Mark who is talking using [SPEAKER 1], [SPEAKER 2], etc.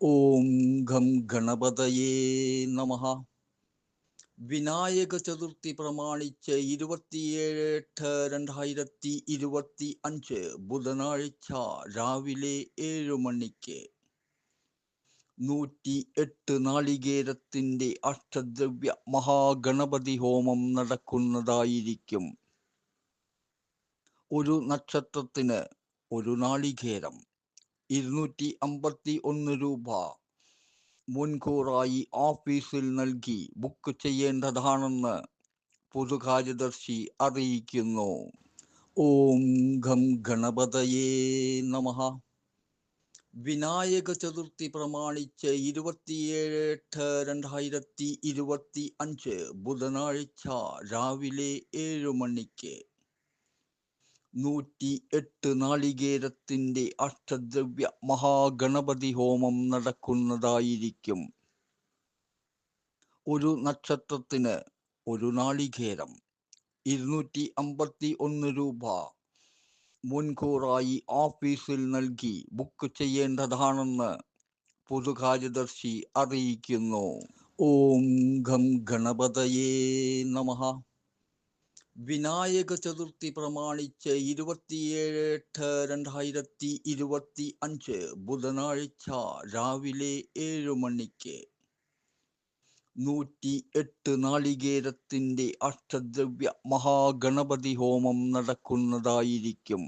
[SPEAKER 1] ഓം ഘം ഗണപതയേ നമ. വിനായക ചതുർത്ഥി പ്രമാണിച്ച് ഇരുപത്തിയേഴ് എട്ട് രണ്ടായിരത്തി ഇരുപത്തി അഞ്ച് ബുധനാഴ്ച രാവിലെ ഏഴു മണിക്ക്. നൂറ്റി എട്ട് നാളികേരത്തിന്റെ അഷ്ടദ്രവ്യ മഹാഗണപതി ഹോമം നടക്കുന്നതായിരിക്കും. ഒരു നക്ഷത്രത്തിന് ഒരു നാളികേരം. ഇരുന്നൂറ്റി അമ്പത്തി ഒന്ന് രൂപ മുൻകൂറായി ഓഫീസിൽ നൽകി ബുക്ക് ചെയ്യേണ്ടതാണെന്ന് പൊതുകാര്യദർശി അറിയിക്കുന്നു. ഓം ഘം ഗണപതയേ നമ. വിനായക ചതുർത്ഥി പ്രമാണിച്ച് ഇരുപത്തിയേഴ് എട്ട് രണ്ടായിരത്തി ഇരുപത്തി അഞ്ച് ബുധനാഴ്ച രാവിലെ ഏഴ് മണിക്ക് നൂറ്റി എട്ട് നാളികേരത്തിന്റെ അഷ്ടദ്രവ്യ മഹാഗണപതി ഹോമം നടക്കുന്നതായിരിക്കും. ഒരു നക്ഷത്രത്തിന് ഒരു നാളികേരം ഇരുന്നൂറ്റി അമ്പത്തി ഒന്ന് രൂപ. മുൻകൂറായി ഓഫീസിൽ നൽകി ബുക്ക് ചെയ്യേണ്ടതാണെന്ന് പൊതുകാര്യദർശി അറിയിക്കുന്നു. ഓം ഗം ഗണപതയേ നമ. വിനായക ചതുർത്ഥി പ്രമാണിച്ച് ഇരുപത്തിയേഴ് എട്ട് രണ്ടായിരത്തി ഇരുപത്തി അഞ്ച് ബുധനാഴ്ച രാവിലെ ഏഴ് മണിക്ക്. നൂറ്റി എട്ട് നാളികേരത്തിന്റെ അഷ്ടദ്രവ്യ മഹാഗണപതി ഹോമം നടക്കുന്നതായിരിക്കും.